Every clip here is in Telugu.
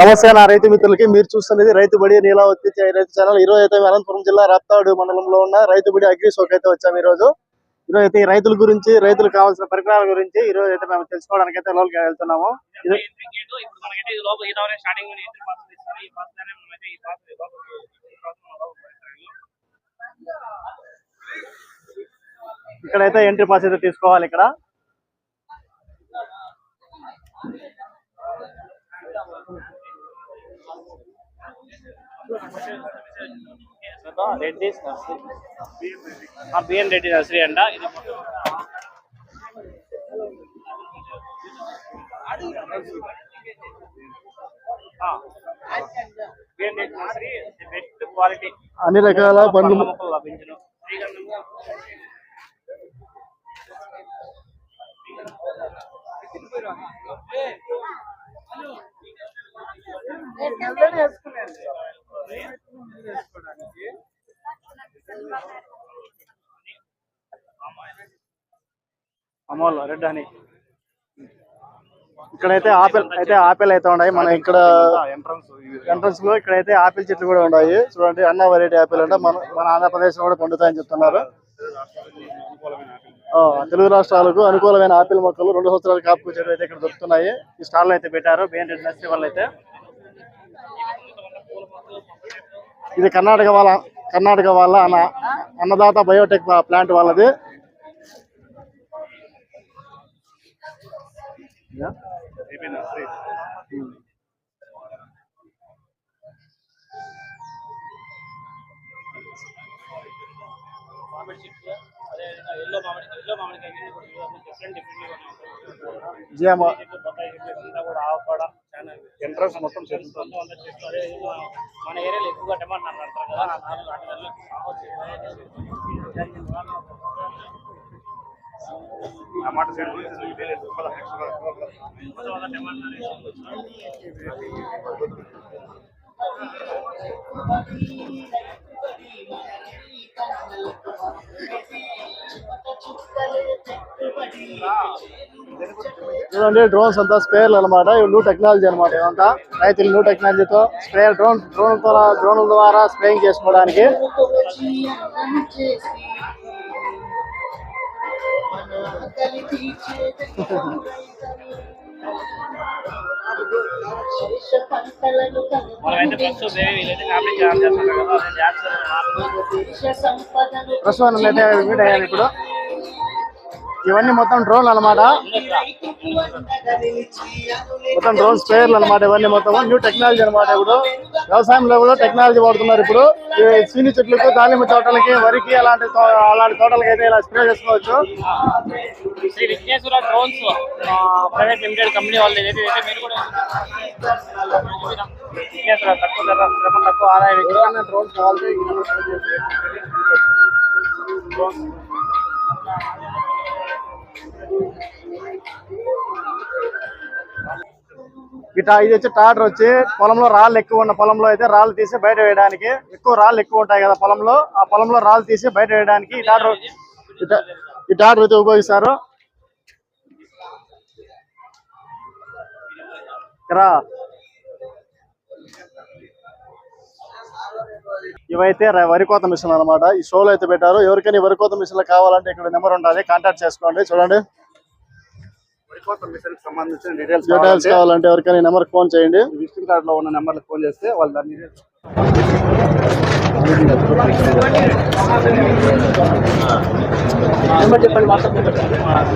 నమస్తే నా రైతు మిత్రులకి మీరు చూస్తున్నది రైతు బడి నీలావతి రైతు ఛానల్. ఈరోజు అయితే అనంతపురం జిల్లా రత్తాడు మండలంలో ఉన్న రైతు బడి అగ్రి షోక్ అయితే వచ్చాము ఈ రోజు ఈరోజు అయితే రైతుల గురించి రైతులకు కావాల్సిన పరికరాల గురించి ఈ రోజు అయితే మేము తెలుసుకోవడానికి అయితే లోపలికి వెళ్తున్నాము. ఇక్కడైతే ఎంట్రీ పాస్ అయితే తీసుకోవాలి ఇక్కడ. రెడ్డిస్ నర్సరీ ఆ బిఎన్ రెడ్డి నర్సరీ అంట ఇది BN Reddy nursery best quality అన్ని రకాల పండ్లు మొక్కలు లభించును శ్రీగంధము అమోల్ రెడ్ అని. ఇక్కడైతే ఆపిల్ అయితే ఆపిల్ అయితే ఉన్నాయి. మన ఇక్కడ ఎంట్రన్స్లో ఇక్కడైతే ఆపిల్ చెట్లు కూడా ఉన్నాయి. చూడండి అన్న వెరైటీ ఆపిల్ అంటే మన మన ఆంధ్రప్రదేశ్లో కూడా పండుతాయని చెప్తున్నారు. తెలుగు రాష్ట్రాలకు అనుకూలమైన ఆపిల్ మొక్కలు రెండు సంవత్సరాల కాపు చెట్లు అయితే ఇక్కడ దొరుకుతున్నాయి. ఈ స్టాల్ అయితే పెట్టారు బిఎన్ రెడ్డి నర్సరీ వాళ్ళు అయితే. ఇది కర్ణాటక వాళ్ళ కర్ణాటక వాళ్ళ అన్న అన్నదాత బయోటెక్ ప్లాంట్ వాళ్ళది. మామిడి చెట్లు ఎంట్రన్స్ మొత్తం మన ఏరియాలో ఎక్కువగా టమాటా నడతారు కదా టమాటా చూడండి డ్రోన్స్ అంతా స్ప్రేయర్లు అనమాట ఇవి న్యూ టెక్నాలజీ అనమాట ఇదంతా రైతులు న్యూ టెక్నాలజీతో స్ప్రేయర్ డ్రోన్ డ్రోన్ ద్వారా డ్రోన్ ద్వారా స్ప్రేయింగ్ చేసుకోవడానికి. మనమైతే ప్రస్తుతం అయితే మీట్ అయ్యాను ఇప్పుడు ఇవన్నీ మొత్తం డ్రోన్లు అనమాట మొత్తం డ్రోన్ స్ప్రేయర్లు అనమాట ఇవన్నీ మొత్తం న్యూ టెక్నాలజీ అనమాట ఇప్పుడు. వ్యవసాయంలో కూడా టెక్నాలజీ వాడుతున్నారు ఇప్పుడు. సీని చెట్లకు దానిమ్మ తోటలకి వరికి అలాంటి అలాంటి తోటలకి అయితే ఇలా స్ప్రే చేసుకోవచ్చు. Sri Vighneshwara drones private limited company వాళ్ళు ఏదైతే మీరు కూడా విఘ్నేశ్వర తక్కువ ధర తక్కువ ఆదాయం డ్రోన్స్ కావాలి ఇట్లా ఇది వచ్చి టాటర్ వచ్చి పొలంలో రాళ్ళు ఎక్కువ ఉన్న పొలంలో అయితే రాళ్ళు తీసి బయట వేయడానికి. ఎక్కువ రాళ్ళు ఎక్కువ ఉంటాయి కదా పొలంలో. ఆ పొలంలో రాళ్ళు తీసి బయట వేయడానికి ఈ టాటర్ ఈ ట్రాక్టర్ టాటర్ అయితే ఉపయోగిస్తారు. రా ఇవైతే వరి కోత మిషన్ అనమాట ఈ షోలో అయితే పెట్టారు. ఎవరికైనా వరి కోత మిషన్లు కావాలంటే ఇక్కడ నెంబర్ ఉంటుంది కాంటాక్ట్ చేసుకోండి. చూడండి. సంబంధించిన డీటెయిల్స్ డీటెయిల్స్ కావాలంటే ఎవరికైనా నెంబర్ ఫోన్ చేయండి. విజిటింగ్ కార్డ్లో ఉన్న నెంబర్లకు ఫోన్ చేస్తే వాళ్ళు దాన్ని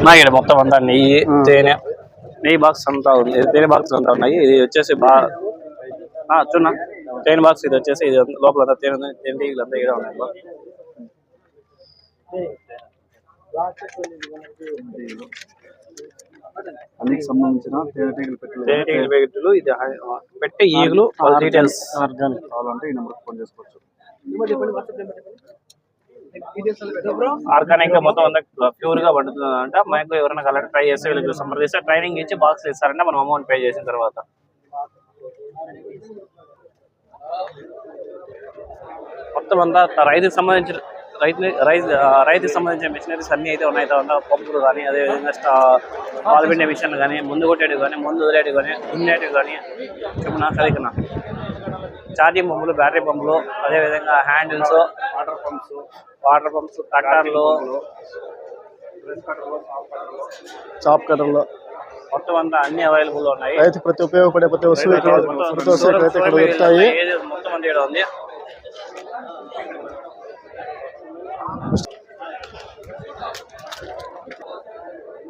నాకు ఇక్కడ మొత్తం అంతా నెయ్యి తేనె నెయ్యి బాక్స్ అంతా ఉంది. తేనె బాక్స్ అంతా ఉన్నాయి. ఇది వచ్చేసి బాగా చూడ తేనె బాక్స్ ఇది వచ్చేసి ఇది లోపల అంతా తేనె. తేనె టీగలు అంతా ఇక్కడ ఉన్నాయి. అందుకు సంబంధించిన తేనెటీగలు పెట్టెలు ప్యాకెట్లు ఇది పెట్టే ఈగలు డీటెయిల్స్ ఆర్గానిక్ కావాలంటే ఈ నెంబర్కి ఫోన్ చేసుకోవచ్చు. ఆర్గానిక్గా మొత్తం ప్యూర్గా పండుతుంది అంట మనకు ఎవరైనా కలర్ ట్రై చేస్తే వీళ్ళకి సంప్రదిస్తే ట్రైనింగ్ ఇచ్చి బాక్స్ ఇస్తారంటే మనం అమౌంట్ పే చేసిన తర్వాత. మొత్తం అంతా రైతుకి సంబంధించిన రైతు రైతుకి సంబంధించిన మిషనరీస్ అన్ని అయితే ఉన్నాయి. తర్వాత పంపులు కానీ అదేవిధంగా స్టా పాలు పిండే మిషన్లు కానీ ముందు కొట్టేటివి కానీ ముందు వదిలేటివి కానీ దున్నేటివి కానీ చెప్పునా సరికనా ఛార్జింగ్ పంపులు బ్యాటరీ పంపులు అదేవిధంగా handles water pumps water pumps ట్రాక్టర్లు చాప్ కట్టర్లో. మొత్తం అంతా అన్ని అవైలబుల్ ఉన్నాయి. రైతు ప్రతి ఉపయోగపడే ప్రతి వస్తువు ఇక్కడ ప్రతి వస్తువు అయితే ఇక్కడ దొరుకుతాయి ఏది మొత్తం అంతా ఉంది.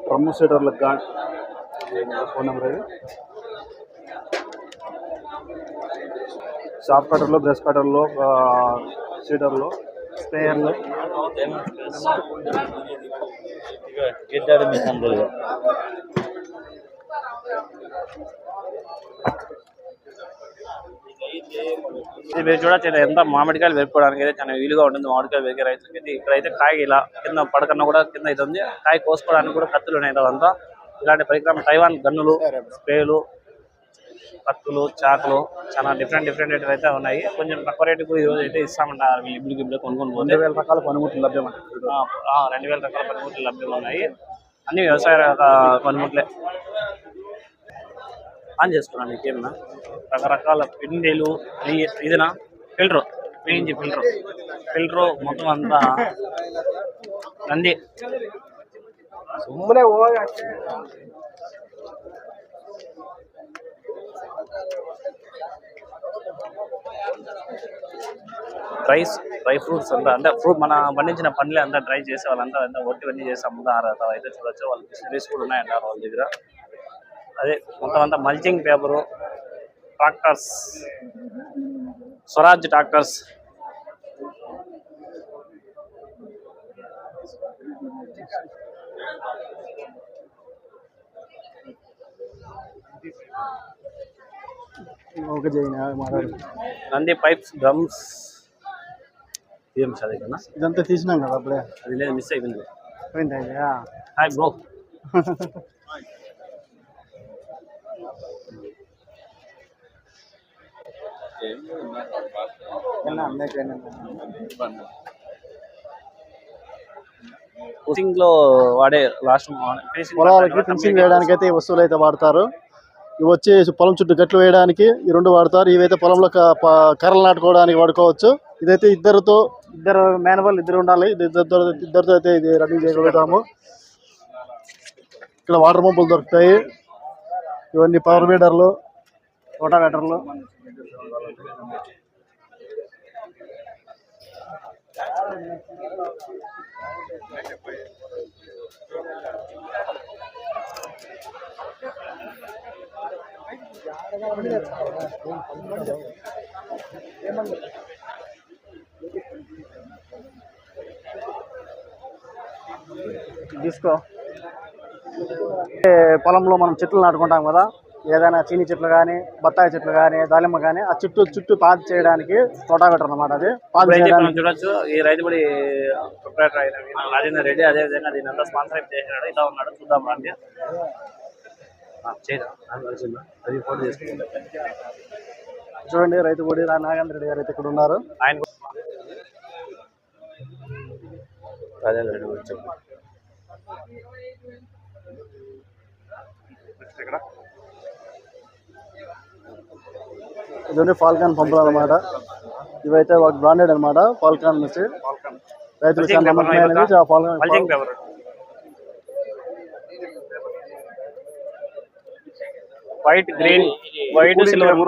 డ్రమ్ సీటర్లకు కానీ ఫోన్ నెంబర్ ఇది. షాప్ కటర్లో బ్రష్ కటర్లో సీటర్లో స్ప్రేయర్లు. ఇది మీరు చూడొచ్చు ఎంత మామిడికాయలు పెరుపుకోవడానికి అయితే చాలా వీలుగా ఉంటుంది. మామిడికాయలు పెరిగే రైతులకి అయితే ఇక్కడైతే కాయ ఇలా కింద పడకన్నా కూడా కింద ఇది ఉంది. కాయ కోసుకోవడానికి కూడా కత్తులు ఉన్నాయి అదంతా ఇలాంటి పరికరం తైవాన్ గన్నులు స్ప్రేలు కత్తులు చాకులు చాలా డిఫరెంట్ డిఫరెంట్ అయితే ఉన్నాయి. కొంచెం తక్కువ రేటు కూడా ఈరోజు అయితే ఇస్తామంటారు ఇప్పుడు కొనుక్కొని పోతే. రెండు వేల రకాల పనిముట్లు లభ్యం రెండు వేల రకాల పనిముట్లు లభ్యం ఉన్నాయి అన్ని వ్యవసాయ పనిముట్లే. ఆన్ చేసుకున్నాను నీకేమన్నా రకరకాల పిండిలు ఇదినా ఫిల్టర్ వేయించి ఫిల్టర్. ఫిల్టర్ మొత్తం అంతా నంది. రైస్ డ్రై ఫ్రూట్స్ అంతా అంటే ఫ్రూట్ మన పండించిన పండ్లే అంతా డ్రై చేసి వాళ్ళంతా అంతా ఒట్టివన్నీ చేసి అమ్ముతారు అయితే చూడొచ్చు వాళ్ళ బిజినెస్ కూడా ఉన్నాయంటారు వాళ్ళ దగ్గర. అదే మొత్తం అంతా mulching paper tractors Swaraj tractors Nandi pipes drums. ఏం చదివినా ఇదంతా తీసినాం కదా అప్పుడే. అది లేదు మిస్ అయిపోయింది. Hi bro. లో వాడే లాస్ట్ పొలాలకి వేయడానికి అయితే ఈ వస్తువులు అయితే వాడతారు. ఇవి వచ్చి పొలం చుట్టూ గట్లు వేయడానికి ఈ రెండు వాడతారు. ఇవైతే పొలంలో కర్రలు నాటుకోవడానికి వాడుకోవచ్చు. ఇదైతే ఇద్దరుతో ఇద్దరు మేనవాళ్ళు ఇద్దరు ఉండాలి. ఇది ఇద్దరితో ఇద్దరితో అయితే ఇది రన్నింగ్ చేయగలుగుతాము. ఇక్కడ వాటర్ పంపులు దొరుకుతాయి. ఇవన్నీ పవర్ వీడర్లు రోటావేటర్లు. తీసుకో. పొలంలో మనం చెట్లు నాటుకుంటాం కదా ఏదైనా చీని చెట్లు కానీ బత్తాయి చెట్లు కానీ దానిమ్మ కానీ ఆ చుట్టూ చుట్టూ పాతి చేయడానికి రోటావేటర్ అన్నమాట అది. పాతి ఇప్పుడైతే మనం చేయడానికి చూడొచ్చు ఈ రైతుబడి ప్రొపరేటర్ అయిన రాజేందర్ రెడ్డి అదే విధంగా దీని అంతా స్పాన్సర్ చేసినాడు. ఇలా ఉన్నాడు చూద్దాం రండి. అది ఫోటో తీసుకుంటా చూడండి రైతు బడి రా నాగేంద్ర రెడ్డి గారు అయితే ఇక్కడ ఉన్నారు. ఆయన రాజేంద్ర రెడ్డి గురించి. ఇక్కడ ఇవన్నీ ఫాల్కాన్ పంపులు అనమాట ఇవైతే ఒక బ్రాండెడ్ అన్నమాట ఫాల్కాన్ నుంచి. రైతులు చాలా నమ్మకమైనది Falcon white green white silver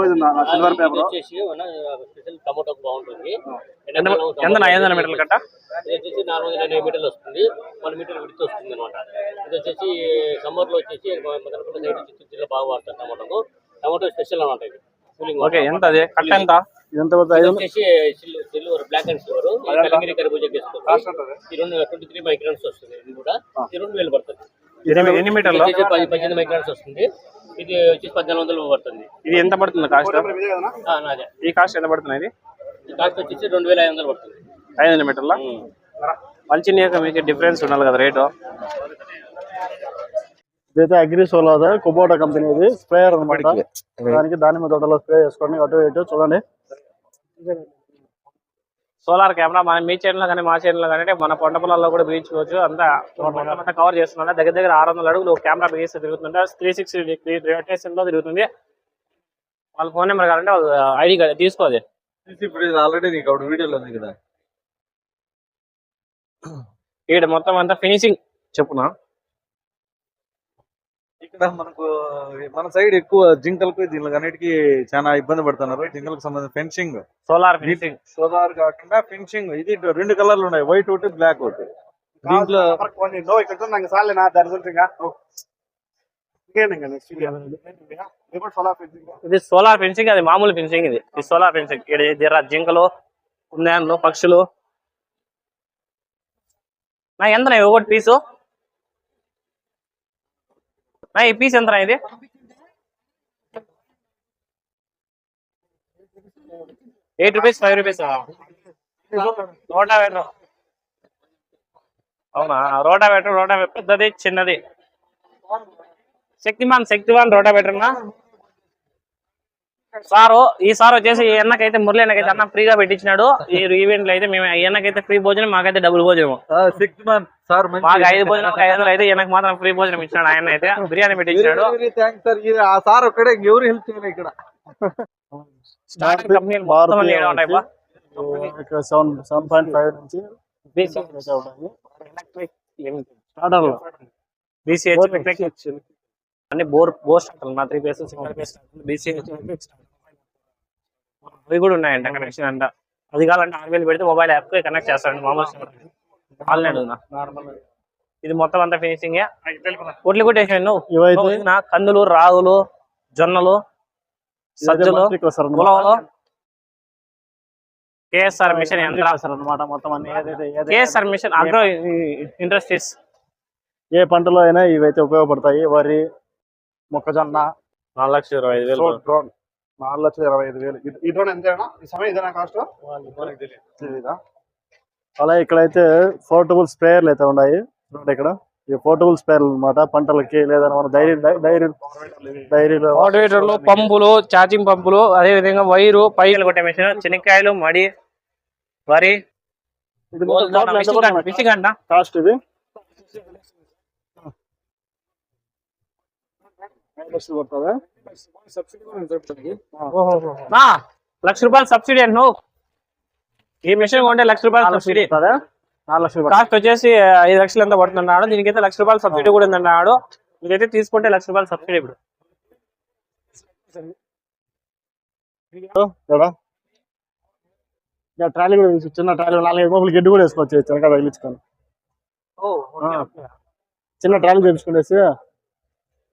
silver paper వచ్చేసి స్పెషల్ టమాటోకి బాగుంటుంది. ఎంత ఐదు వందల మీటర్లు కట్ట? ఇది వచ్చేసి నాలుగు వందల ఎనభై మీటర్లు వస్తుంది. వన్ మీటర్ విడితే వస్తుంది అనమాట ఇది వచ్చేసి సమ్మర్లో వచ్చేసి మదనపల్లి సైడ్ చిత్తూరు జిల్లా బాగా వాడతారు టమాటోకు టమాటో స్పెషల్ అనమాట ఇది. ఓకే ఎంత? అది కట్ట ఎంత వచ్చేసి సిల్వర్ బ్లాక్ అండ్ సిల్వర్ కలిగిరి ఈ రెండు ట్వంటీ త్రీ మైక్రాన్స్ వస్తుంది ఇది కూడా. రెండు వేలు పడుతుంది. ఎన్ని మీటర్లు? ఇది వచ్చేసి పది పద్దెనిమిది మైక్రాన్స్ వస్తుంది. ఇది వచ్చేసి పద్నాలుగు వందలు పడుతుంది. ఇది ఎంత పడుతుంది కాస్ట్? నాదే ఈ కాస్ట్ ఎంత పడుతుంది ఇది? కాస్ట్ వచ్చేసి రెండు వేల ఐదు వందలు పడుతుంది. ఐదు వందల మీటర్ల? మంచి నీకు మీకు డిఫరెన్స్ ఉండాలి కదా రేటు. ఇదైతే అగ్రి సోలార్ కుబోటా కంపెనీది స్ప్రేయర్ అనమాట దానికి దానిమ్మ తోటలో స్ప్రే చేసుకోండి. అటు ఇటు చూడండి. సోలార్ కెమెరా మన మీ లో కానీ మా లో కానీ అంటే మన పంట పొలాల్లో కూడా బిగించుకోవచ్చు. అంతా అంతా కవర్ చేస్తున్నా దగ్గర దగ్గర ఆరు వందల అడుగులు కెమెరా బిగిస్తే తిరుగుతుంటే త్రీ సిక్స్టీ డిగ్రీ రొటేషన్లో తిరుగుతుంది. వాళ్ళ ఫోన్ నెంబర్ కావాలంటే వాళ్ళ ఐడి తీసుకోవాలి. ఇప్పుడు ఇది ఆల్రెడీ నీకు వీడియోలో ఉంది కదా. ఇక్కడ మొత్తం అంతా ఫినిషింగ్ చెప్పునా? ఇక్కడ మనకు మన సైడ్ ఎక్కువ జింకలకు దీనికి అన్నిటికీ చాలా ఇబ్బంది పడుతున్నారు. జింకలకు సంబంధించిన ఫెన్సింగ్ సోలార్ ఫెన్సింగ్ సోలార్ కాకుండా ఫెన్సింగ్ ఇది రెండు కలర్లు ఉన్నాయి. వైట్ ఒకటి బ్లాక్ ఒకటి. దీంట్లో ఇది సోలార్ ఫెన్సింగ్ అది మామూలు ఫెన్సింగ్ ఇది. ఇది సోలార్ ఫెన్సింగ్ ఇక్కడ జింకలు కుందేళ్ళు పక్షులు. నా ఎంత ఒకటి పీసు ఈ పీస్ ఎంత ఇది? Eight rupees five rupees rotavator అవునా? రోటావేటర్ రోటావేటర్ పెద్దది చిన్నది. శక్తిమాన్ శక్తిమాన్ రోటావేటర్నా సారు ఈ సార్ వచ్చేసి ఈ ఎన్నకైతే మురళి అన్నకైతే అన్న ఫ్రీగా పెట్టించినాడు. ఈ ఈవెంట్లో అయితే మేము ఈ ఎన్నకైతే ఫ్రీ భోజనం మాకైతే డబుల్ భోజనం సిక్స్ మంత్ సార్ మాకు ఐదు భోజనం ఐదు వందలు అయితే ఈయనకు మాత్రం ఫ్రీ భోజనం ఇచ్చినాడు ఆయన అయితే. బిర్యానీ పెట్టించినాడు. Thanks sir. ఇది ఆ సార్ ఒక్కడే ఎవరు హెల్ప్ చేయలేదు ఇక్కడ. స్టార్టింగ్ కంపెనీలు మొత్తం అన్ని ఈడ ఉంటాయి బా. సెవెన్ సెవెన్ పాయింట్ ఫైవ్ నుంచి BCH అయితే ఉంటాయి. స్టార్టర్లు బీసీహెచ్ అన్ని బోర్ బోర్ స్టార్టర్లు నా త్రీ సింగల్ బీసీహెచ్ అవి కూడా ఉన్నాయంట కనెక్షన్ అంట. అది కావాలంటే ఆరు వేలు పెడితే మొబైల్ యాప్ కనెక్ట్ చేస్తారండి మామూలు ఆన్లైన్ ఇది మొత్తం అంతా ఫినిషింగ్ ఒట్లు కొట్టేసాను కందులు రాగులు జొన్నలు సజ్జలు ఉలవలు కేఎస్ఆర్ మిషన్ అనమాట మొత్తం అన్ని. KSR machine agro industries. ఏ పంటలో అయినా ఇవైతే ఉపయోగపడతాయి. వరి మొక్కజొన్న నాలుగు లక్షల ఇరవై ఐదు వేలు డ్రోన్. నాలుగు లక్షల ఇరవై ఐదు వేలు. ఈ డ్రోన్ ఎంతేనా? ఈ సమయం ఇదేనా కాస్ట్ తెలీదా? అలా ఇక్కడైతే పోర్టబుల్ స్ప్రేయర్లు అయితే ఉన్నాయి. చూడండి ఇక్కడ. ఈ పోర్టబుల్ స్ప్రేయర్లు అన్నమాట. పంటలకి లేదా మన డైరీ డైరీ డైరీలో మోటివేటర్లు పంపులు ఛార్జింగ్ పంపులు అదే విధంగా వైరు పైలు కొట్టే మిషన్ శనక్కాయలు మడి వరి. కాస్ట్ ఇది? పడుతుందా లక్ష రూపాయలు సబ్సిడీ అంటు ఈ మిషన్ కొంటే లక్ష రూపాయలు సబ్సిడీ. కాస్ట్ వచ్చేసి ఐదు లక్షలు ఎంత పడుతుంది అన్నాడు దీనికైతే లక్ష రూపాయలు సబ్సిడీ కూడా ఉందన్నాడు. ఇదైతే తీసుకుంటే లక్ష రూపాయలు సబ్సిడీ ఇప్పుడు. ట్రాలీ కూడా చిన్న ట్రాలీ నాలుగైదు మొక్కలు గడ్డి కూడా వేసుకోవచ్చు చిన్నగా తగిలించుకొని. చిన్న ట్రాలీ తెప్పించుకునేసి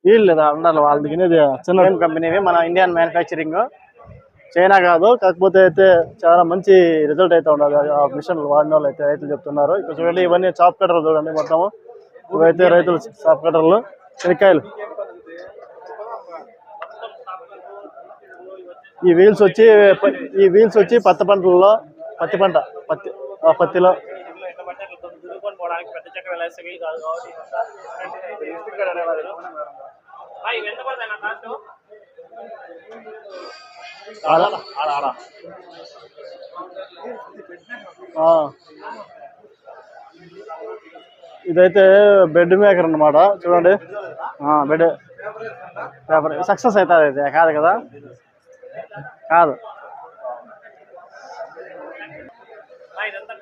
వీళ్ళు లేదా? ఉండాలి వాళ్ళ దిగినది చిన్న కంపెనీ మన ఇండియన్ మ్యానుఫ్యాక్చరింగ్ చైనా కాదు కాకపోతే అయితే చాలా మంచి రిజల్ట్ అయితే ఉండదు ఆ మిషన్ వాడిన వాళ్ళు అయితే రైతులు చెప్తున్నారు. ఇక్కడ చూడండి ఇవన్నీ చాప్ కట్టర్లు చూడండి మొత్తము ఇవైతే రైతులు చాప్ కట్టర్లు శనక్కాయలు ఈ వీల్స్ వచ్చి ఈ వీల్స్ వచ్చి పత్తి పంటలలో పత్తి పంట పత్తి ఆ పత్తిలో. పెద్ద ఇదైతే బెడ్ మేకర్ అన్నమాట చూడండి. Bed paper. సక్సెస్ అవుతుంది ఇది కాదు కదా? కాదు. ఇదంతా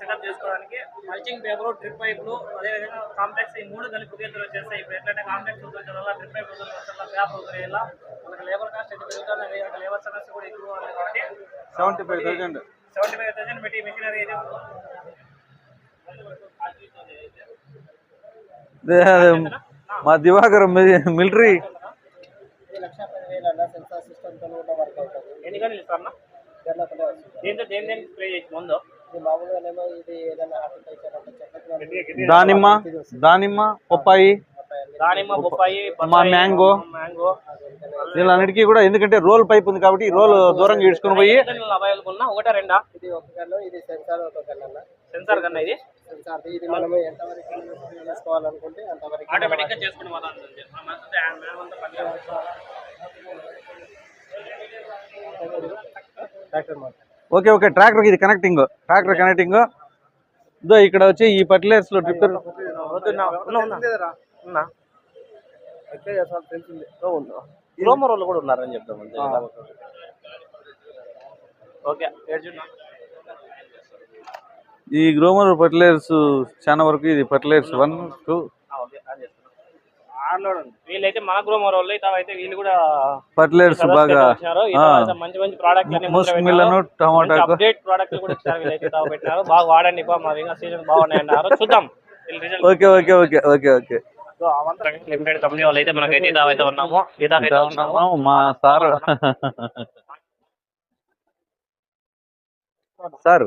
సెటప్ చేసుకోవడానికి. మల్చింగ్ పేపర్ డ్రిప్ పైపులు అదేవిధంగా కాంప్లెక్స్ ఈ మూడు కలిపి ఒకే దగ్గర వచ్చేస్తాయి ఇప్పుడు ఎట్లంటే కాంప్లెక్స్ ఉంటుంది వల్ల డ్రిప్ పైప్ ఉంటుంది వల్ల పేపర్ ఉంటుంది ఇలా. మనకి లేబర్ కాస్ట్ అయితే పెరుగుతుంది అదేవిధంగా లేబర్ సమస్య కూడా ఎక్కువ ఉంది కాబట్టి seventy five thousand. Seventy five thousand పెట్టి మిషనరీ అయితే మా దివాకర్ మిలిటరీ. ఎన్ని గంటలు ఇస్తారన్నా? దీంతో దేని దేనికి స్ప్రే చేసి ముందు? దానిమ్మ దానిమ్మ పప్పాయి దానిమ్మ బొప్పాయి మా మ్యాంగో. మ్యాంగో. వీళ్ళన్నిటికీ కూడా ఎందుకంటే రోల్ పైప్ ఉంది కాబట్టి ఈ రోల్ దూరంగా ఇడ్చుకొని పోయి అవైలబుల్ ఉన్నా ఒకటా రెండా? ఇది ఒక గన్ను ఇది సెన్సార్ ఒక గన్ను సెన్సార్ కన్నా ఇది? సెన్సార్ ఇది మనము ఎంతవరకు చేసుకోవాలనుకుంటే అంతవరకు ఆటోమేటిక్గా చేసుకుని పోతాను అంతా. పని డాక్టర్ మాట ఓకే ఓకే ట్రాక్టర్ ఇది కనెక్టింగ్ ట్రాక్టర్ కనెక్టింగ్ ఇదో ఇక్కడ వచ్చి ఈ ఫర్టిలైజర్స్లో గ్రోమర్ వాళ్ళు కూడా ఉన్నారని చెప్తాం అంతే. ఓకే ఏడ్చున్నా. ఈ గ్రోమర్ ఫర్టిలైజర్స్ చాలా వరకు ఇది ఫర్టిలైజర్స్ వన్ టూ ఆ, ఓకే ఆన్ చేస్తున్నా. ఆన్లోడ్ ఉంది. వీళ్ళైతే మన గ్రోమర్ వాళ్ళు అయితే వీళ్ళు కూడా ఫర్టిలైజర్స్ బాగా మంచి మంచి ప్రోడక్ట్ టమాటాకు అప్డేట్ ప్రోడక్ట్ కూడా. ఇచ్చారు వీళ్ళైతే పెట్టినారు. బాగా వాడండి బా మా ఇంకా సీజన్ బాగున్నాయి అన్నారు చూద్దాం okay okay okay okay okay. Limited company వాళ్ళు అయితే మనకైతే ఉన్నాము. ఉన్నాము. మా సార్. సార్.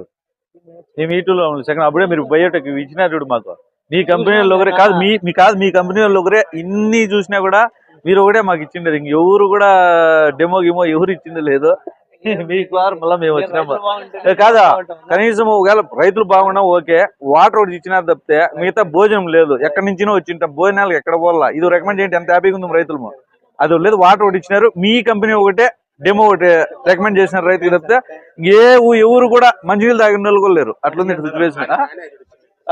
మేము ఈటూలో సెకండ్ అప్పుడే మీరు బయోటెక్ ఇచ్చినారు చూడు మాకు. మీ కంపెనీలో ఒకరే కాదు మీ మీ కాదు మీ కంపెనీలో ఒకరే ఇన్ని చూసినా కూడా మీరు ఒకటే మాకు ఇచ్చిండరు ఇంక ఎవరు కూడా డెమో గిమో ఎవరు ఇచ్చింది లేదు. మీకు వారు మళ్ళీ మేము వచ్చినాము. కాదా? కనీసం ఒకవేళ రైతులు బాగున్నా ఓకే. వాటర్ ఒకటి ఇచ్చినారు తప్పితే మిగతా భోజనం లేదు. ఎక్కడి నుంచినో వచ్చింటాం. భోజనాలకు ఎక్కడ పోవాలా? ఇది రికమెండ్ చేయండి ఎంత హ్యాపీగా ఉంది రైతులు అది లేదు. వాటర్ ఒకటి ఇచ్చినారు. మీ కంపెనీ ఒకటే డెమో ఒకటి రికమెండ్ చేసిన రైతులు తప్పితే ఏ ఊ- ఎవరు కూడా మంచినీళ్ళు తాగిన వాళ్ళు కూడా లేరు. అట్లుంది సిచ్యువేషన్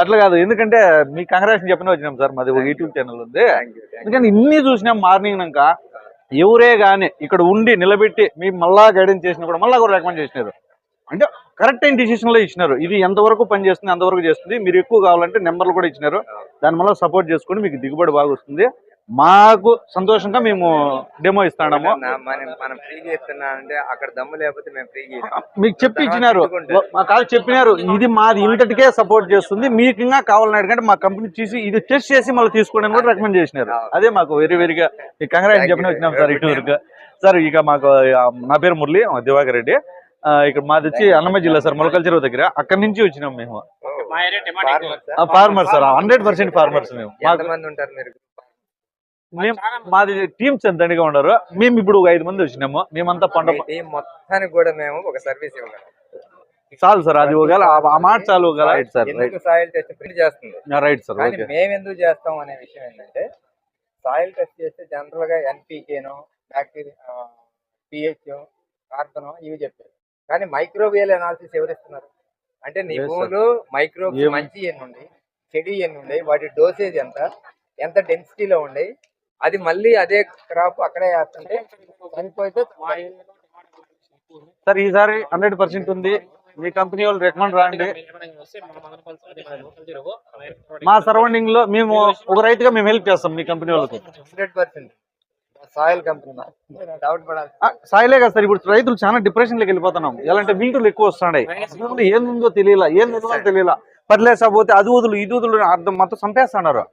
అట్లా కాదు. ఎందుకంటే మీ కంగ్రాషన్ చెప్పిన వచ్చినాం సార్. మాది ఒక యూట్యూబ్ ఛానల్ ఉంది. ఎందుకంటే ఇన్ని చూసినాం మార్నింగ్ నాక ఎవరే గాని ఇక్కడ ఉండి నిలబెట్టి మీ మళ్ళా గైడెన్స్ చేసినా కూడా మళ్ళా కూడా రికమెండ్ చేసినారు. అంటే కరెక్ట్ అయిన డిసిషన్లో ఇచ్చినారు. ఇది ఎంతవరకు పని చేస్తుంది అంతవరకు చేస్తుంది. మీరు ఎక్కువ కావాలంటే నెంబర్లు కూడా ఇచ్చినారు. దాని వల్ల సపోర్ట్ చేసుకొని మీకు దిగుబడి బాగా వస్తుంది. మాకు సంతోషంగా మేము డెమో ఇస్తాము మనం మనం ఫ్రీగా ఇస్తున్నా అంటే అక్కడ దమ్ము లేకపోతే మేము ఫ్రీగా మీకు చెప్పి ఇచ్చినారు. మా కాదు చెప్పినారు. ఇది మాది ఇంతటికే సపోర్ట్ చేస్తుంది. మీకు ఇంకా కావాలని అడిగంటే మా కంపెనీ చూసి ఇది టెస్ట్ చేసి మళ్ళీ తీసుకోండి అని కూడా రికమెండ్ చేసినారు. అదే మాకు వెరీ వెరీగా కంగ్రాట్స్ చెప్పిన వచ్చినాం సార్ ఇటు వరకు సార్ ఇక మాకు నా పేరు మురళి దివాకర్ రెడ్డి. ఇక్కడ మాది వచ్చి అన్నమయ్య జిల్లా సార్ మొలకల్ చెరువు దగ్గర. అక్కడి నుంచి వచ్చినాం మేము. మా area tomato farmer sir. Hundred percent farmers మేము మాకు ఎంతమంది ఉంటారు మీరు మేము మాది. టీమ్స్ ఎంత దండిగా ఉన్నారు మేము ఇప్పుడు ఒక ఐదు మంది వచ్చినాము. మేమంతా టీం మొత్తానికి కూడా మేము ఒక సర్వీస్ ఇవ్వగలం. చాలు సార్ అది ఒకవేళ ఆ- మాట చాలు ఒకవేళ రైట్ సార్ ఎందుకు సాయిల్ టెస్ట్ ప్రింట్ చేస్తుంది? రైట్ సార్ మేము ఎందుకు చేస్తాం అనే విషయం ఏంటంటే సాయిల్ టెస్ట్ చేస్తే జనరల్గా ఎన్పీకేనో బ్యాక్టీరియా పిహెచ్ కార్బన్ ఇవి చెప్పారు. కానీ మైక్రోబియల్ అనాలిసిస్ ఎవరిస్తున్నారు? అంటే నీ. భూములు మైక్రోబ్స్ ఏం- మంచి ఎన్ని చెడు ఎన్ని ఉన్నాయి వాటి డోసేజ్ ఎంత ఎంత డెన్సిటీలో ఉన్నాయి అది మళ్ళీ అదే క్రాప్ అక్కడే వేస్తుంటే చనిపోతే సార్ ఈసారి హండ్రెడ్ పర్సెంట్ ఉంది. మీ కంపెనీ వాళ్ళు రికమెండ్ రాండి. మా సరౌండింగ్లో మేము ఒక రైతుగా మేము హెల్ప్ చేస్తాం మీ కంపెనీ వాళ్ళకి. Hundred percent. సాయిల్ కంపెనీ సాయిలే కదా సార్ ఇప్పుడు రైతులు చాలా డిప్రెషన్లోకి వెళ్ళిపోతున్నాం. ఎలాంటి వీంటులు ఎక్కువ వస్తున్నాయి. ఏందో తెలియలా ఏం తెలియలా. పర్లేసా పోతే అది వదులు ఇది వదులు అర్థం మొత్తం చంపేస్తున్నారు.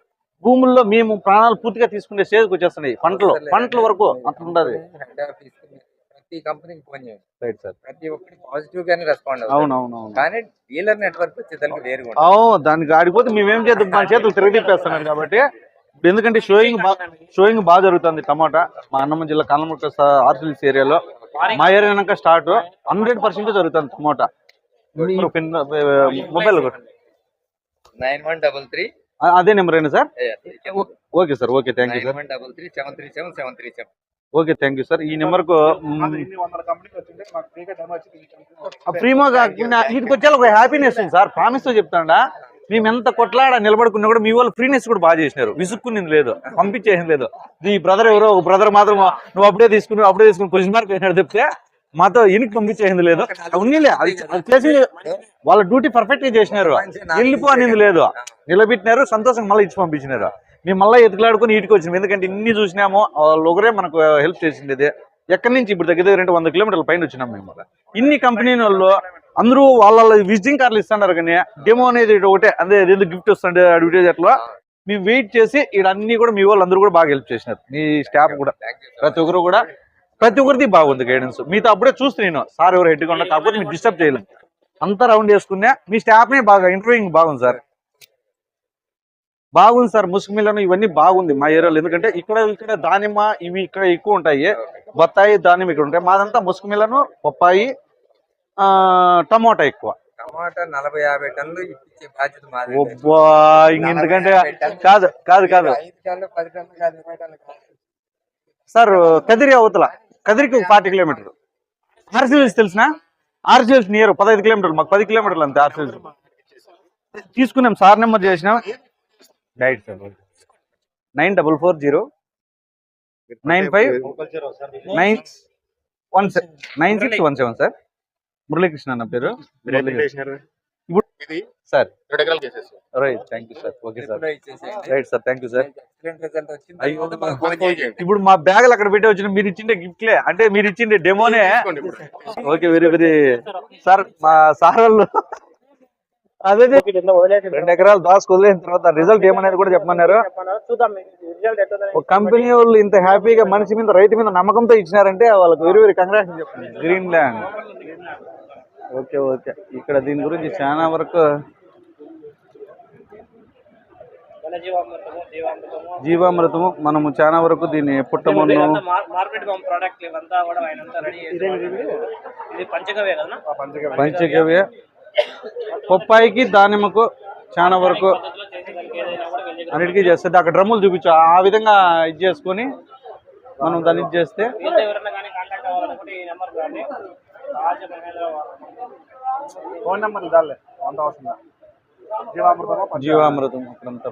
భూముల్లో మేము ప్రాణాలు పూర్తిగా తీసుకునే స్టేజ్కి వచ్చేస్తున్నాయి పంటలు. పంటల వరకు అట్లా ఉండదు. హెడ్ ఆఫీస్ ప్రతి కంపెనీకి ఫోన్ చేయండి. రైట్ సార్ ప్రతి ఒక్కటి పాజిటివ్ గానే రెస్పాండ్ కానీ డీలర్ నెట్వర్క్ వచ్చేదానికి అవును దానికి ఆడిపోతే మేమేం చేద్దాం? మా చేతులు తిరగదిప్పేస్తున్నారు కాబట్టి. ఎందుకంటే షోయింగ్ షోయింగ్ బాగా జరుగుతుంది టమాటా. మా అన్నమ్మ జిల్లా కాలముక్క ఆర్సిల్స్ ఏరియాలో. మా ఏరియా స్టార్ట్. హండ్రెడ్ పర్సెంట్ జరుగుతుంది tomato. Mobile nine one double three అదే నెంబర్ అయినా sir? Okay sir okay thank you nine sir one double three seven three seven seven three seven. Okay thank you sir ఈ నెంబర్కు ప్రీమో వీటికి వచ్చే ఒక హ్యాపీనెస్ ఉంది సార్. ప్రామిస్తో చెప్తాడా మేము ఎంత కొట్లాడ నిలబడుకున్నా కూడా మీ వాళ్ళు ఫ్రీనెస్ కూడా బాగా చేసినారు. విసుక్కునింది లేదు పంపించేసింది లేదు. ఈ బ్రదర్ ఎవరో ఒక బ్రదర్ మాత్రం నువ్వు అప్పుడే తీసుకుని అప్పుడే తీసుకుని క్వశ్చన్ మార్క్ వేసినాడు చెప్తే మాతో ఇనికి పంపించేసింది లేదు. ఉన్నీలే అది అది చేసి వాళ్ళ డ్యూటీ పర్ఫెక్ట్గా చేసినారు. వెళ్ళిపో అనేది లేదు. నిలబెట్టినారు సంతోషం మళ్ళీ ఇచ్చి పంపించినారు. మేము మళ్ళీ ఎతుకులాడుకుని ఇంటికి వచ్చినాం. ఎందుకంటే ఇన్ని చూసినాము వాళ్ళు ఒకరే మనకు హెల్ప్ చేసింది ఇది. ఎక్కడి నుంచి ఇప్పుడు దగ్గర దగ్గర రెండు వంద కిలోమీటర్ల పైన వచ్చినాం మేము ఇన్ని కంపెనీ వాళ్ళు అందరూ వాళ్ళ విజిటింగ్ కార్డులు ఇస్తున్నారు కానీ డెమో అనేది ఒకటే. అదే ఏదో గిఫ్ట్ వస్తుండే అడ్వర్టైజ్ అట్లా మేము వెయిట్ చేసి ఇక్కడ అన్ని కూడా మీ వాళ్ళు అందరూ కూడా బాగా హెల్ప్ చేసినారు. మీ స్టాఫ్ కూడా. ప్రతి ఒక్కరు కూడా. ప్రతి ఒక్కరిది బాగుంది గైడెన్స్ మీతో అప్పుడే చూస్తే నేను సార్ ఎవరు హెడ్గా ఉన్నా కాకపోతే మీరు డిస్టర్బ్ చేయలేదు అంతా రౌండ్ చేసుకున్నా మీ స్టాఫ్ నే బాగా ఇంటర్వ్యూయింగ్ బాగుంది సార్. బాగుంది సార్ ముసుగు మిల్లను ఇవన్నీ బాగుంది మా ఏరియాలో. ఎందుకంటే ఇక్కడ ఇక్కడ దానిమ్మ ఇవి ఇక్కడ ఎక్కువ ఉంటాయి. బత్తాయి దానిమ్మ ఇక్కడ ఉంటాయి. మాదంతా ముసుగు మిల్లను పప్పాయి ఆ, టమోటా ఎక్కువ. టమాటా నలభై యాభై టన్నులు ఇప్పించే బాధ్యత మాది. ఒబ్బా ఇంక ఎందుకంటే కాదు కాదు కాదు. సార్ కదిరి అవతల. కదిరికి ఒక ఫార్టీ కిలోమీటర్ ఆర్సీవీస్ తెలిసిన? ఆర్సీఎల్స్ నియర్ పదహైదు కిలోమీటర్లు మాకు పది కిలోమీటర్లు అంతే ఆర్సీఎల్స్ తీసుకున్నాం సార్ నెంబర్ చేసినాం. Diet sir nine double four zero nine five nine one nine six one seven sir Muralikrishna అన్న పేరు. ఇప్పుడు సార్. రెండు ఎకరాలు చేసేసి. Right thank you sir okay sir right sir thank you sir ఇప్పుడు మా బ్యాగులు అక్కడ పెట్టి వచ్చిన మీరు ఇచ్చిండే గిఫ్ట్లే అంటే మీరు ఇచ్చిండే డెమోనే. ఓకే వెరీ వెరీ సార్ మా సార్ వాళ్ళు అదే రెండు ఎకరాలు దాసుకు వదిలేసిన తర్వాత రిజల్ట్ ఏమనేది కూడా చెప్పమన్నారు. చూద్దాం రిజల్ట్ ఎట్లా ఒక కంపెనీ వాళ్ళు ఇంత హ్యాపీగా మనిషి మీద రైతు మీద నమ్మకంతో ఇచ్చినారంటే వాళ్ళకి వెరీ వెరీ కంగ్రాట్స్ చెప్పండి. Green land okay okay. ఇక్కడ దీని గురించి చాలా వరకు జీవామృతము. మనము చాలా వరకు దీన్ని పుట్టమన్ను మార్కెట్ ప్రోడక్ట్ ఇవంతా కూడా ఆయన అంతా రెడీ ఇది? పంచగవే కదా? పంచగవ్య. పొప్పాయికి దానిమ్మకు చాలా వరకు అన్నిటికీ చేస్తుంది అక్కడ డ్రమ్ములు చూపించు. ఆ విధంగా ఇది చేసుకొని మనం దాన్ని ఇది చేస్తే ఫోన్ నెంబర్ ఇదాలే వంద అవసరం జీవామృతం జీవామృతం అక్కడంతా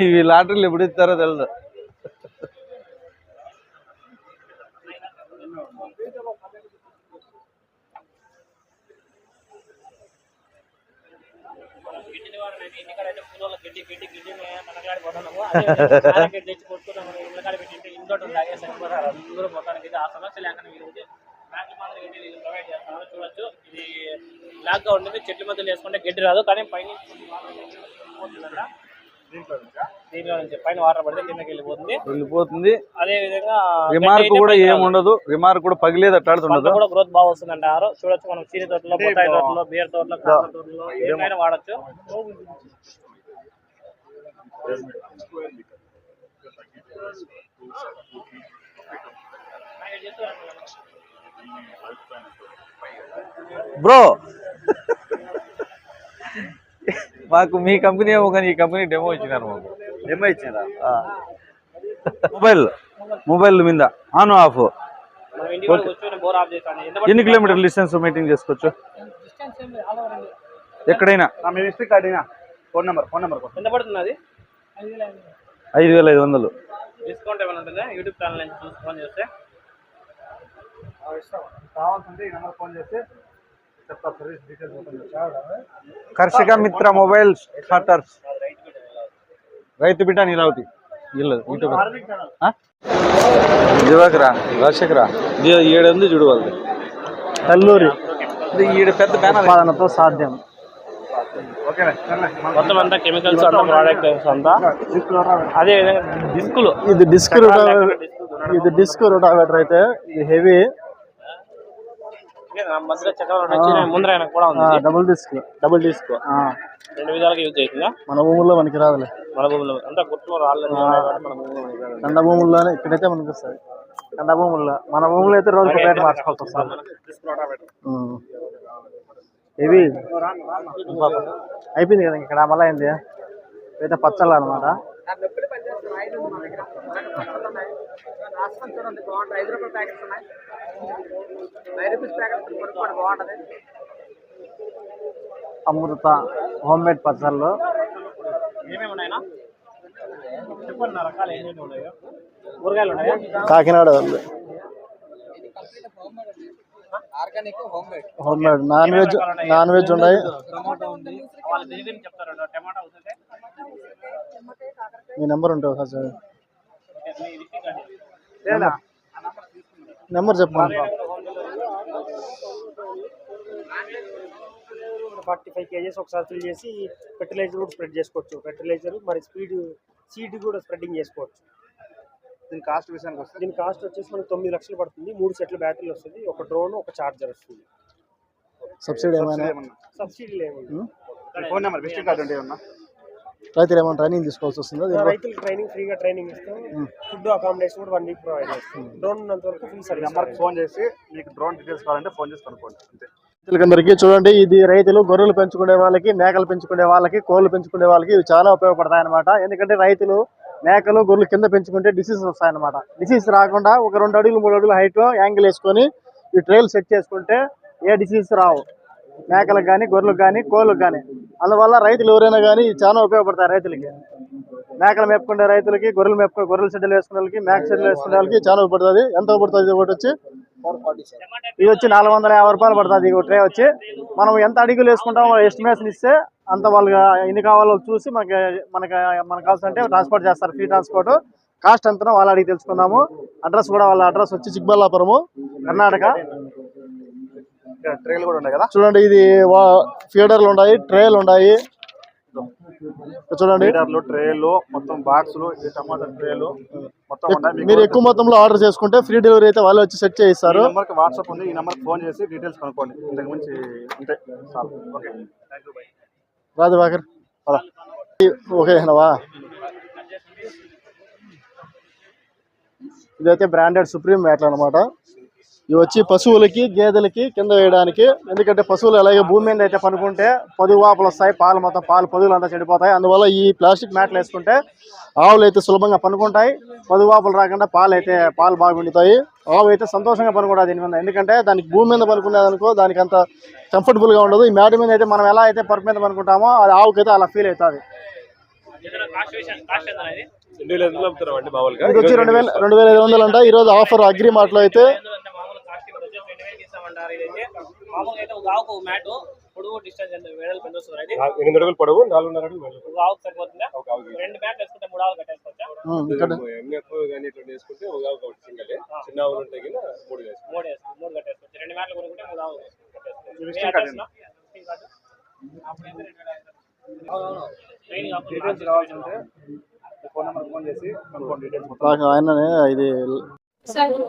ఇవి లాటరీలు ఎప్పుడు ఇస్తారో తెలుదు గిడ్డిని వాడిని ఇంటికాడ అయితే కూలోళ్ళ గిడ్డి గిడ్డి గిడ్డిని మనకాడ కొన్నాము అదే గిడ్డి తెచ్చి కొట్టుకున్నాం మనం ఇళ్ళకాడ పెట్టి ఇంట్లో లాగే సరిపోతారు అందరూ మొత్తానికి ఇది ఆ సమస్య లేకుండా మీరు బ్యాంక్ మాత్రం గిడ్డి ప్రొవైడ్ చేస్తాను చూడొచ్చు. ఇది బ్లాక్గా ఉంటుంది చెట్ల మధ్యలో వేసుకుంటే గడ్డి రాదు కానీ పైన. దీంట్లో నుంచి పైన వాటర్ పడితే కిందకి వెళ్ళిపోతుంది. వెళ్ళిపోతుంది. అదే విధంగా రిమార్క్ కూడా ఏముండదు. రిమార్క్ కూడా పగిలేదు అట్లాడుతుండదు? కూడా గ్రోత్ బాగా వస్తుంది అంటారు చూడొచ్చు మనం చీని తోటలో బొట్టాయి తోటలో బీర్ తోటలో తోటలో ఏమైనా వాడచ్చు. బ్రో. మాకు మీ కంపెనీ ఏమో కానీ ఈ కంపెనీ డెమో ఇచ్చినారు మాకు. డెమో ఇచ్చారా మొబైల్ మొబైల్ మీద. ఆన్ ఆఫ్ ఎన్ని కిలోమీటర్ డిస్టెన్స్ మీటింగ్ చేసుకోవచ్చు? ఎక్కడైనా? ఫోన్ నెంబర్ ఫోన్ నెంబర్ ఎంత పడుతుంది అది? ఐదు వేల ఐదు వందలు. డిస్కౌంట్ ఏమైనా ఉంటుందా? యూట్యూబ్ ఛానల్ నుంచి చూసి ఫోన్ చేస్తే. కావాల్సింటే ఈ నెంబర్ ఫోన్ చేస్తే చెప్తా సర్వీస్ డీటెయిల్స్ ఓపెన్ చేస్తా కర్షక మిత్ర మొబైల్ స్టార్టర్స్. రైతు బిడ్డ నీలావతి. యూట్యూబ్. దివాకరా రాజశేఖరా ఏడు చూడు వాళ్ళది. కల్లూరి ఇది ఈడ పెద్ద బ్యానర్. సాధ్యం. మొత్తం అంతా కెమికల్స్ అంతా ప్రోడక్ట్ అంతా. అదే డిస్కులు ఇది డిస్క్ ఇది డిస్క్ రోటావేటర్ అయితే ఇది heavy double disc double disc రెండు విధాలుగా యూజ్ అవుతుందా మన భూముల్లో మనకి రాదులే. మన అంతా గుర్తులో. కండ భూముల్లోనే ఇక్కడైతే మనకి వస్తుంది కండ భూముల్లో. మన భూములు అయితే రోజు. ఇవి అయిపోయింది కదా ఇక్కడ మళ్ళీ అయింది అయితే పచ్చళ్ళు అనమాట అమృత హోమ్ మేడ్ పచ్చళ్ళు ఏమేమి ఉన్నాయన్నా చెప్పండి నా రకాలు ఏమేమి ఉన్నాయో కూరగాయలు ఉన్నాయా కాకినాడ వాళ్ళు organic home made home made non veg non veg ఉన్నాయి. వాళ్ళు దేని చెప్తారు టమాటా అవుతుంటే మీ నెంబర్ ఉంటుంది ఒకసారి అండి. నెంబర్. చెప్పండి. ఫార్టీ ఫైవ్ కేజెస్ ఒకసారి ఫిల్ చేసి ఫెర్టిలైజర్ కూడా స్ప్రెడ్ చేసుకోవచ్చు. ఫెర్టిలైజర్ మరి స్పీడ్ సీడ్ కూడా స్ప్రెడ్డింగ్ చేసుకోవచ్చు. దీని కాస్ట్ విషయానికి వస్తే దీని కాస్ట్ వచ్చేసి మనకి తొమ్మిది లక్షలు పడుతుంది. మూడు సెట్ల బ్యాటరీలు వస్తుంది. ఒక డ్రోన్ ఒక చార్జర్ వస్తుంది. సబ్సిడీ ఏమైనా? Subsidy phone number visiting card ఉంటే ఏమన్నా? రైతులు ఏమైనా ట్రైనింగ్ తీసుకోవాల్సి వస్తుందా? రైతులకు ట్రైనింగ్ ఫ్రీగా ట్రైనింగ్ ఇస్తాం. ఫుడ్ అకామిడేషన్ కూడా వన్ వీక్ ప్రొవైడ్ చేస్తాం. డ్రోన్ ఉన్నంత వరకు ఫ్రీ సర్వీస్ నెంబర్కి ఫోన్ చేసి మీకు డ్రోన్ డీటెయిల్స్ కావాలంటే ఫోన్ చేసి కనుక్కోండి. అంతే. రైతులందరికీ చూడండి ఇది రైతులు గొర్రెలు పెంచుకునే వాళ్ళకి మేకలు పెంచుకునే వాళ్ళకి కోళ్ళు పెంచుకునే వాళ్ళకి ఇవి చాలా ఉపయోగపడతాయి అనమాట ఎందుకంటే రైతులు మేకలు గొర్రెలు కింద పెంచుకుంటే డిసీజ్ వస్తాయన్నమాట. డిసీజ్ రాకుండా ఒక రెండు అడుగులు మూడు అడుగులు హైట్ యాంగిల్ వేసుకొని ఈ ట్రైల్ సెట్ చేసుకుంటే ఏ డిసీజ్ రావు. మేకలకు కానీ గొర్రెలకు కానీ కోళ్ళకు కానీ అందువల్ల రైతులు ఎవరైనా కానీ చాలా ఉపయోగపడతాయి రైతులకి. మేకలు మేపుకునే రైతులకి గొర్రెలు మేపుకునే గొర్రెల షెడ్లు వేసుకునే వాళ్ళకి మేక షెడ్లు వేసుకునే వాళ్ళకి చాలా ఉపయోగపడుతుంది. ఎంత పడుతుంది ఇది ఒకటి వచ్చి? ఇది వచ్చి నాలుగు వందల యాభై రూపాయలు పడుతుంది. ఈ ట్రే వచ్చి. మనం ఎంత అడుగులు వేసుకుంటామో ఎస్టిమేషన్ ఇస్తే అంత వాళ్ళు ఎన్ని కావాలో చూసి మనకి మనకి మనకు కావాల్సింటే ట్రాన్స్పోర్ట్ చేస్తారు. ఫ్రీ ట్రాన్స్పోర్ట్ కాస్ట్ ఎంతనో వాళ్ళ అడిగి తెలుసుకుందాము. అడ్రస్ కూడా వాళ్ళ అడ్రస్ వచ్చి చిక్బల్లాపురము కర్ణాటక. ట్రైలు కూడా ఉన్నాయి కదా? చూడండి ఇది ఫీడర్లు ఉన్నాయి ట్రేలు ఉన్నాయి. చూడండి. ట్రేలు మొత్తం బాక్సులు ఈ టమాటా ట్రేలు మొత్తం మీరు ఎక్కువ మొత్తంలో ఆర్డర్ చేసుకుంటే ఫ్రీ డెలివరీ అయితే వాళ్ళు వచ్చి సెట్ చేయిస్తారు. వాట్సాప్ ఉంది. ఈ నెంబర్ ఫోన్ చేసి డీటెయిల్స్ కనుక్కోండి. ఇంతకు మించి అంతే చాలు. ఓకే థ్యాంక్ యూ బై రాజుబాకర్ ఓకే నవా ఇదైతే బ్రాండెడ్ సుప్రీం మ్యాట్లు అనమాట ఇవి వచ్చి పశువులకి గేదెలకి కింద వేయడానికి. ఎందుకంటే పశువులు అలాగే భూమి మీద అయితే పనుకుంటే పొదుగు వాపులు వస్తాయి పాలు మొత్తం పాలు పొదుగులు అంతా చెడిపోతాయి. అందువల్ల ఈ ప్లాస్టిక్ మ్యాట్లు వేసుకుంటే ఆవులు అయితే సులభంగా పనుకుంటాయి పొదుగు వాపులు రాకుండా పాలు అయితే పాలు బాగా ఉండుతాయి ఆవు అయితే సంతోషంగా పనుకుంటుంది దీని మీద. ఎందుకంటే దానికి భూమి మీద పనుకునేదనుకో దానికి అంత కంఫర్టబుల్గా ఉండదు. ఈ మ్యాట్ మీద అయితే మనం ఎలా అయితే పరుపు మీద పనుకుంటామో అది ఆవుకి అయితే అలా ఫీల్ అవుతుంది. రెండు వేల రెండు వేల ఐదు వందలు అంట. ఈ రోజు ఆఫర్ అగ్రి మార్ట్లో అయితే అంటే మామూలు కాస్ట్ ఇప్పుడు వచ్చేసి రెండు వేలకి ఇస్తామంటారు ఇదైతే మామూలుగా అయితే ఒక ఆవుకు మ్యాట్ పొడుగు డిస్టెన్స్ ఎంత? వేడలు ఎనిమిది అడుగులు పొడవు నాలుగున్నర. ఒక ఆవుకు సరిపోతుందా? రెండు మ్యాట్లు వేసుకుంటే మూడు ఆవులు కట్టేసుకోవచ్చా? ఉమ్, ఇక్కడ ఎంఎఫ్ కానీ ఇట్లా వేసుకుంటే ఒక ఆవు ఒకటి సింగల్. చిన్న ఆవులు ఉంటాయి కదా మూడు వేసుకో మూడు వేసుకో మూడు కట్టేసుకోవచ్చు. రెండు మ్యాట్లు కొనుక్కుంటే మూడు ఆవులు కట్టేసుకోవచ్చు. డీటెయిల్స్ కావాల్సింటే ఫోన్ నెంబర్ ఫోన్ చేసి డీటెయిల్స్ ఆయననే ఇది Salud.